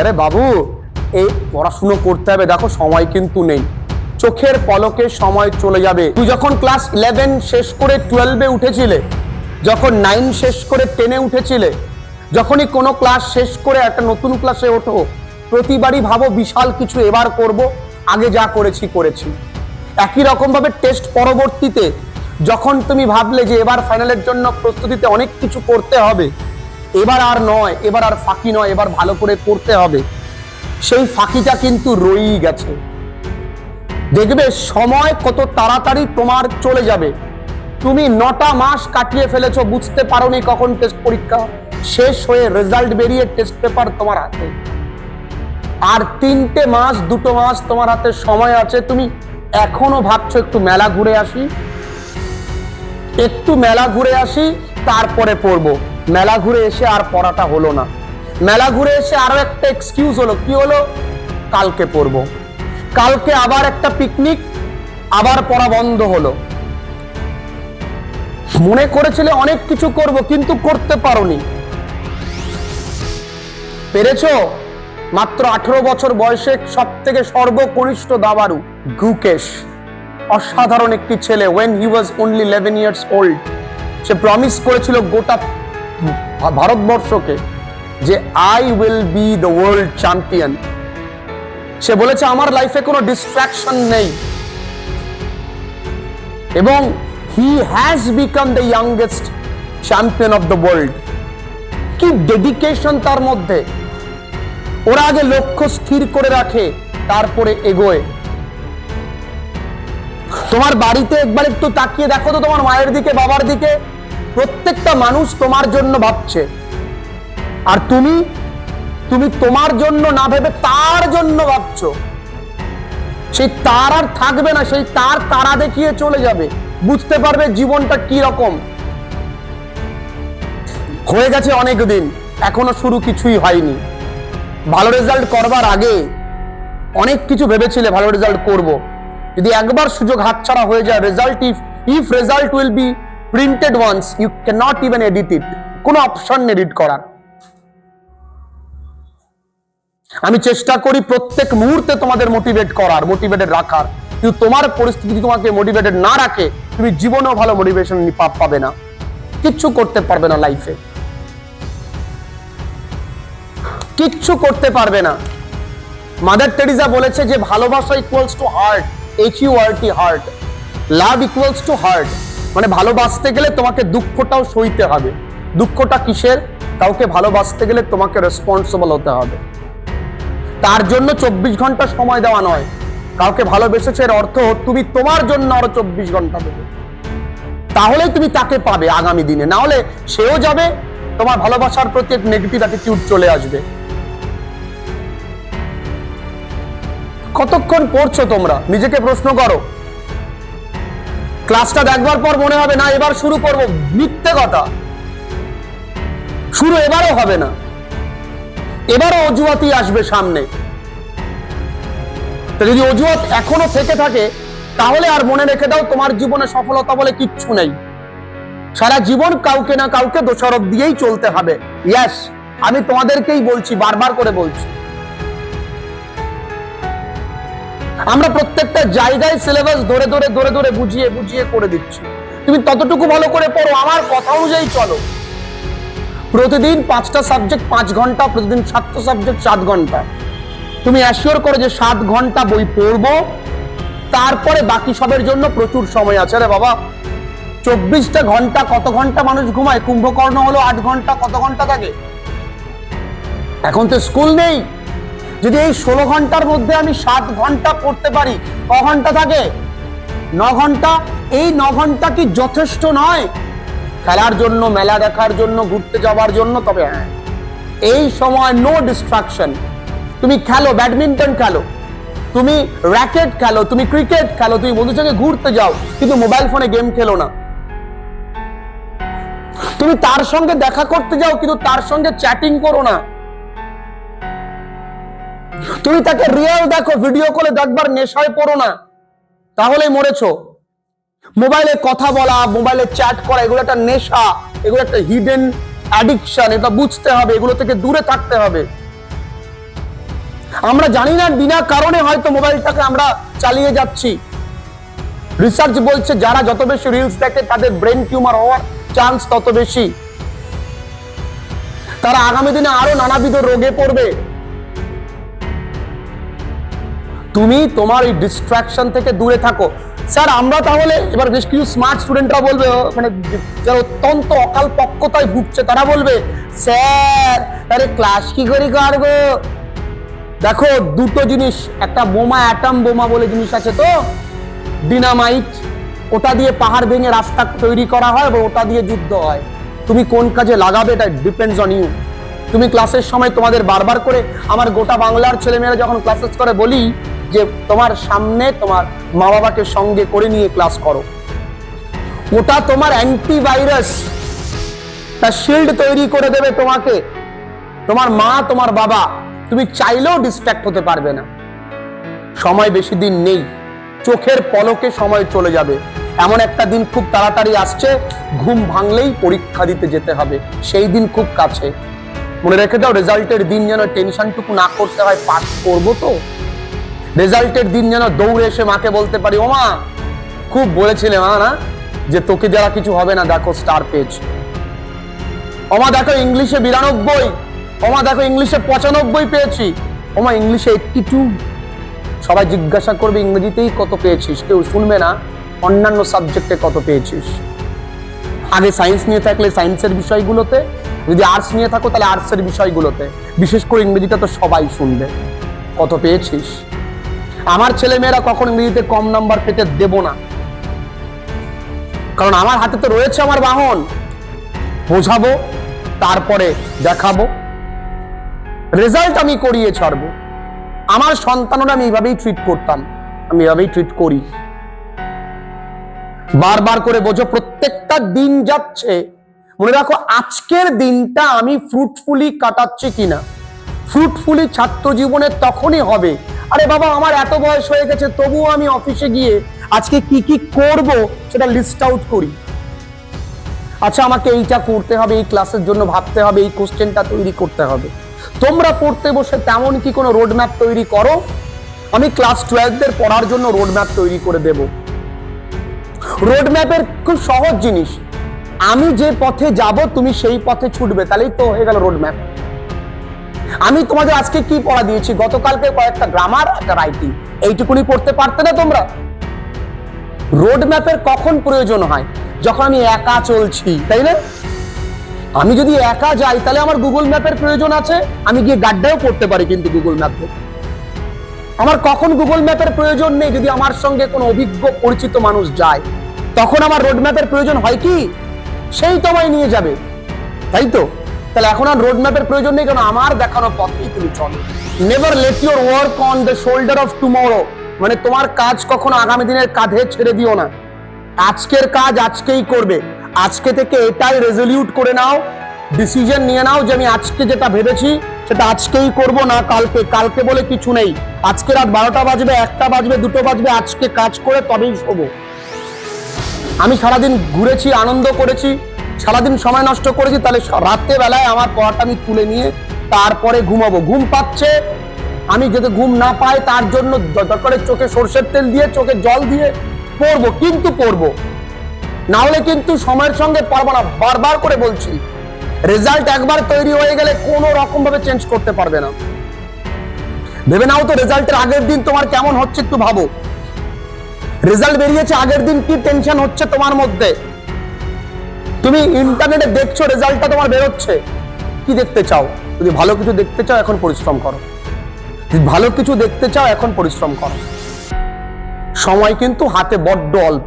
আরে বাবু, এই পড়াশুনো করতে হবে, দেখো সময় কিন্তু নেই। চোখের পলকে সময় চলে যাবে। তুই যখন ক্লাস ইলেভেন শেষ করে টুয়েলভে উঠেছিলে, যখন নাইন শেষ করে টেনে উঠেছিলে, যখনই কোনো ক্লাস শেষ করে একটা নতুন ক্লাসে ওঠো, প্রতিবারই ভাবো বিশাল কিছু এবার করব, আগে যা করেছি করেছি। একই রকম ভাবে টেস্ট পরবর্তীতে, যখন তুমি ভাবলে যে এবার ফাইনালের জন্য প্রস্তুতিতে অনেক কিছু করতে হবে এবার আর নয়, এবার আর ফাঁকি নয়, এবার ভালো করে করতে হবে। সেই ফাঁকিটা কিন্তু রয়েই গেছে। দেখবে সময় কত তাড়াতাড়ি তোমার চলে যাবে। তুমি নটা মাস কাটিয়ে ফেলেছো, বুঝতে পারোনি কখন টেস্ট পরীক্ষা। শেষ হয়ে রেজাল্ট বেরিয়ে টেস্ট পেপার তোমার হাতে। আর তিনটে মাস, দুটো মাস তোমার হাতে সময় আছে। তুমি এখনও ভাবছ একটু মেলা ঘুরে আসি। একটু মেলা ঘুরে আসি, তারপরে পড়ব। মেলা ঘুরে এসে আর পড়াটা হলো না। মেলা ঘুরে এসে আরও একটা এক্সকিউজ হলো। কি হলো? কালকে পড়ব। কালকে আবার একটা পিকনিক আবার পড়া বন্ধ হলো। মনে করেছিলে অনেক কিছু করব, কিন্তু করতে পারোনি। পেরেছ? মাত্র আঠেরো বছর বয়সে সব থেকে সর্বকনিষ্ঠ দাবারু গুকেশ। অসাধারণ একটি ছেলে when he was only eleven years old say promise করেছিল গোটা ভারতবর্ষকে যে I will be the world champion সে বলেছে, আমার লাইফে কোনো ডিস্ট্রাকশন নেই। এবং he has become the youngest champion of the world কি ডেডিকেশন তার মধ্যে। ওরা আগে লক্ষ্য স্থির করে রাখে, তারপরে এগোয়। তোমার বাড়িতে একবার একটু তাকিয়ে দেখো তো তোমার মায়ের দিকে, বাবার দিকে। প্রত্যেকটা মানুষ তোমার জন্য ভাবছে। আর তুমি তুমি তোমার জন্য না ভেবে তার জন্য ভাবছ। সেই তার আর থাকবে না, সেই তার তারা দেখিয়ে চলে যাবে। বুঝতে পারবে জীবনটা কি রকম। হয়ে গেছে অনেক দিন, এখনও শুরু কিছুই হয়নি। ভালো রেজাল্ট করবার আগে অনেক কিছু ভেবেছিলে ভালো রেজাল্ট করব। যদি একবার সুযোগ হাতছাড়া হয়ে যায় result if if result will be printed once you can not even edit it কোনো অপশন এডিট করার। আমি চেষ্টা করি প্রত্যেক মুহূর্তে তোমাদের মোটিভেট করার মোটিভেটেড রাখার। কিন্তু তোমার পরিস্থিতি তোমাকে মোটিভেটেড না রাখে, তুমি জীবনেও ভালো মোটিভেশন পাবে না। কিচ্ছু করতে পারবে না লাইফে কিচ্ছু করতে পারবে না। মাদার টেরিজা বলেছে যে, ভালোবাসা equals to hurt H U R T hurt love equals to hurt মানে ভালোবাসতে গেলে তোমাকে দুঃখটাও সইতে হবে। দুঃখটা কিসের? কাউকে ভালোবাসতে গেলে তোমাকে রেসপন্সিবল হতে হবে। তার জন্য চব্বিশ ঘণ্টা সময় দেওয়া নয়। কাউকে ভালোবেসেছে এর অর্থ তুমি তোমার জন্য আরও চব্বিশ ঘণ্টা দেবে। তাহলেই তুমি তাকে পাবে আগামী দিনে। না হলে সেও যাবে, তোমার ভালোবাসার প্রতি এক নেগেটিভ অ্যাটিটিউড চলে আসবে। কতক্ষণ পড়ছো তোমরা? নিজেকে প্রশ্ন করো। ক্লাসটা দেখবার পর মনে হবে, না, এবার শুরু করব মিথ্যে কথা। শুরু এবারও হবে না। এবারও অজুহাতই আসবে সামনে। যদি অজুহাত এখনও থেকে থাকে, তাহলে আর মনে রেখে দাও, তোমার জীবনে সফলতা বলে কিচ্ছু নেই। সারা জীবন কাউকে না কাউকে দোষারোপ দিয়েই চলতে হবে। ইয়াস আমি তোমাদেরকেই বলছি, বারবার করে বলছি। আমরা প্রত্যেকটা জায়গায় সিলেবাস ধরে ধরে ধরে ধরে বুঝিয়ে বুঝিয়ে করে দিচ্ছি। তুমি ততটুকু ভালো করে পড়ো, আমার কথা অনুযায়ী চলো। প্রতিদিন পাঁচটা সাবজেক্ট পাঁচ ঘণ্টা, প্রতিদিন সাতটা সাবজেক্ট সাত ঘণ্টা। তুমি অ্যাসিওর করো যে সাত ঘণ্টা বই পড়ব, তারপরে বাকি সবের জন্য প্রচুর সময় আছে। রে বাবা, চব্বিশটা ঘণ্টা কত ঘণ্টা মানুষ ঘুমায়? কুম্ভকর্ণ হলো আট ঘণ্টা, কত ঘণ্টা থাকে? এখন তো স্কুল নেই। যদি এই ষোলো ঘণ্টার মধ্যে আমি সাত ঘণ্টা পড়তে পারি, ক ঘণ্টা থাকে? ন ঘণ্টা? এই ন ঘণ্টা কি যথেষ্ট নয়? খেলার জন্য, মেলা দেখার জন্য, ঘুরতে যাওয়ার জন্য? তবে হ্যাঁ। এই সময় নো ডিস্ট্রাকশন তুমি খেলো, ব্যাডমিন্টন খেলো। তুমি র্যাকেট খেলো, তুমি ক্রিকেট খেলো, তুমি বন্ধুর সঙ্গে ঘুরতে যাও, কিন্তু মোবাইল ফোনে গেম খেলো না। তুমি তার সঙ্গে দেখা করতে যাও, কিন্তু তার সঙ্গে চ্যাটিং করো না। তুমি তাকে রিয়েল দেখো ভিডিও কলে দেখবার নেশায় পড়ো না। তাহলেই মরেছো। মোবাইলে কথা বলা, মোবাইলে চ্যাট করা, এগুলো একটা নেশা, এগুলো একটা হিডেন অ্যাডিকশন এটা বুঝতে হবে, এগুলো থেকে দূরে থাকতে হবে। আমরা জানি না বিনা কারণে হয়তো মোবাইলটাকে আমরা চালিয়ে যাচ্ছি। রিসার্চ বলছে, যারা যত বেশি রিলস দেখে, তাদের ব্রেন টিউমার হওয়ার চান্স তত বেশি। তারা আগামী দিনে আরও নানাবিধ রোগে পড়বে। তুমি তোমার এই ডিস্ট্রাকশন থেকে দূরে থাকো। স্যার, আমরা তাহলে এবার বেশ কিছু স্মার্ট স্টুডেন্টরা বলবে মানে যারা অত্যন্ত অকাল পক্কতায় ভুগছে, তারা বলবে, স্যার, আরে ক্লাস কি করে করব দেখো, দুটো জিনিস, একটা বোমা অ্যাটাম বোমা বলে জিনিস আছে তো? ডিনামাইট ওটা দিয়ে পাহাড় ভেঙে রাস্তা তৈরি করা হয় এবং ওটা দিয়ে যুদ্ধ হয়। তুমি কোন কাজে লাগাবে এটা ডিপেন্ডস অন ইউ তুমি ক্লাসের সময় তোমাদের বারবার করে, আমার গোটা বাংলার ছেলেমেয়েরা যখন ক্লাসেস করে, বলি যে তোমার সামনে তোমার মা বাবাকে সঙ্গে করে নিয়ে ক্লাস করো। ওটা তোমার অ্যান্টিভাইরাস তা শিল্ড তৈরি করে দেবে তোমাকে। তোমার মা, তোমার বাবা, তুমি চাইলেও ডিস্ট্র্যাক্ট হতে পারবে না। সময় বেশি দিন নেই। চোখের পলকে সময় চলে যাবে। এমন একটা দিন খুব তাড়াতাড়ি আসছে, ঘুম ভাঙলেই পরীক্ষা দিতে যেতে হবে। সেই দিন খুব কাছে। মনে রেখে দাও রেজাল্টের দিন যেন টেনশনটুকু না করতে হয় পাস করব তো? রেজাল্টের দিন যেন দৌড়ে এসে মাকে বলতে পারি ও মা খুব বলেছিলে মা না যে তোকে যারা কিছু হবে না, দেখো স্টার পেয়েছে ওমা, দেখো ইংলিশে বিরানব্বই, ওমা, দেখো ইংলিশে পঁচানব্বই পেয়েছি, ওমা, ইংলিশে এইটটি টু সবাই জিজ্ঞাসা করবে, ইংরেজিতেই কত পেয়েছিস? কেউ শুনবে না, অন্যান্য সাবজেক্টে কত পেয়েছিস? আগে সায়েন্স নিয়ে থাকলে সায়েন্সের বিষয়গুলোতে, যদি আর্টস নিয়ে থাকো তাহলে আর্টসের বিষয়গুলোতে, বিশেষ করে ইংরেজিটা তো সবাই শুনবে, কত পেয়েছিস? আমার ছেলে মেয়েরা কখন ইংরেজিতে কম নাম্বার পেতে দেব না। কারণ আমার হাতে তো রয়েছে আমার বাহন। বোঝাবো, তারপরে দেখাবো। রেজাল্ট আমি করিয়ে ছাড়বো। আমার সন্তানরা আমি এইভাবেই ট্রিট করতাম। আমি এভাবেই ট্রিট করি। বারবার করে বোঝো, প্রত্যেকটা দিন যাচ্ছে। মনে রাখো, আজকের দিনটা আমি ফ্রুটফুলি কাটাচ্ছি কিনা। ফ্রুটফুলি ছাত্র জীবনে তখনই হবে আরে বাবা, আমার এত বয়স হয়ে গেছে, তবুও আমি অফিসে গিয়ে আজকে কি কি করব সেটা লিস্ট আউট করি। আচ্ছা আমাকে এইটা করতে হবে, এই ক্লাসের জন্য ভাবতে হবে, এই কোশ্চেনটা তৈরি করতে হবে। তোমরা পড়তে বসে তেমন কি কোনো রোড ম্যাপ তৈরি করো? আমি ক্লাস টুয়েলভদের পড়ার জন্য রোড ম্যাপ তৈরি করে দেব। রোড ম্যাপের খুব সহজ জিনিস। আমি যে পথে যাব, তুমি সেই পথে ছুটবে, তাহলেই তো হয়ে গেল রোড ম্যাপ আমি তোমাদের আজকে কি পড়া দিয়েছি? গতকালকে কয়েকটা গ্রামার একটা রাইটিং এইটুকুনি পড়তে পারতে না তোমরা? রোড ম্যাপের কখন প্রয়োজন হয়? যখন আমি একা চলছি, তাই না? আমি যদি একা যাই, তাহলে আমার গুগল ম্যাপের প্রয়োজন আছে? আমি গিয়ে গাড্ডাও করতে পারি কিন্তু গুগল ম্যাপে আমার কখন গুগল ম্যাপের প্রয়োজন নেই? যদি আমার সঙ্গে কোনো অভিজ্ঞ, পরিচিত মানুষ যায়, তখন আমার রোড ম্যাপের প্রয়োজন হয় কি? সেই তো আমায় নিয়ে যাবে। তাই তো? তাহলে এখন আর রোড ম্যাপের প্রয়োজন নেই কারণ আমার দেখানো পথেই তুমি চলো। Never let your work on the shoulder of tomorrow মানে তোমার কাজ কখনো আগামী দিনের কাঁধে ছেড়ে দিও না। আজকের কাজ আজকেই করবে। আজকে থেকে এটাই রেজলিউট করে নাও। ডিসিশন নিয়ে নাও যে আমি আজকে যেটা ভেবেছি, সেটা আজকেই করব, না কালকে। কালকে বলে কিছু নেই। আজকে রাত বারোটা বাজবে, একটা বাজবে, দুটো বাজবে, আজকে কাজ করে তবেই শোবো। আমি সারাদিন ঘুরেছি, আনন্দ করেছি। সারাদিন সময় নষ্ট করেছি, তাহলে রাত্রেবেলায় আমার পড়াটা আমি তুলে নিয়ে তারপরে ঘুমাবো। ঘুম পাচ্ছে, আমি যাতে ঘুম না পাই তার জন্য করে চোখে সর্ষের তেল দিয়ে চোখে জল দিয়ে পড়ব, কিন্তু পড়ব। না হলে কিন্তু সময়ের সঙ্গে পারব না। বারবার করে বলছি রেজাল্ট একবার তৈরি হয়ে গেলে কোনো রকম ভাবে চেঞ্জ করতে পারবে না। ভেবে নাও তো রেজাল্টের আগের দিন তোমার কেমন হচ্ছে একটু ভাবো। রেজাল্ট বেরিয়েছে, আগের দিন কি টেনশন হচ্ছে তোমার মধ্যে? তুমি ইন্টারনেটে দেখছ, রেজাল্টটা তোমার বেরোচ্ছে। কি দেখতে চাও? যদি ভালো কিছু দেখতে চাও, এখন পরিশ্রম করো। যদি ভালো কিছু দেখতে চাও, এখন পরিশ্রম করো। সময় কিন্তু হাতে বড্ড অল্প।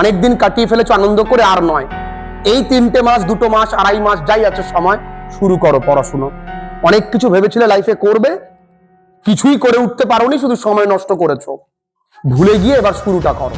অনেক দিন কাটিয়ে ফেলেছো, আনন্দ করে আর নয়। এই তিনটে মাস, দুটো মাস, আড়াই মাস যাই আছে, সময় শুরু করো পড়াশুনো। অনেক কিছু ভেবেছিলে লাইফে করবে, কিছুই করে উঠতে পারোনি, শুধু সময় নষ্ট করেছ। ভুলে গিয়ে এবার শুরুটা করো।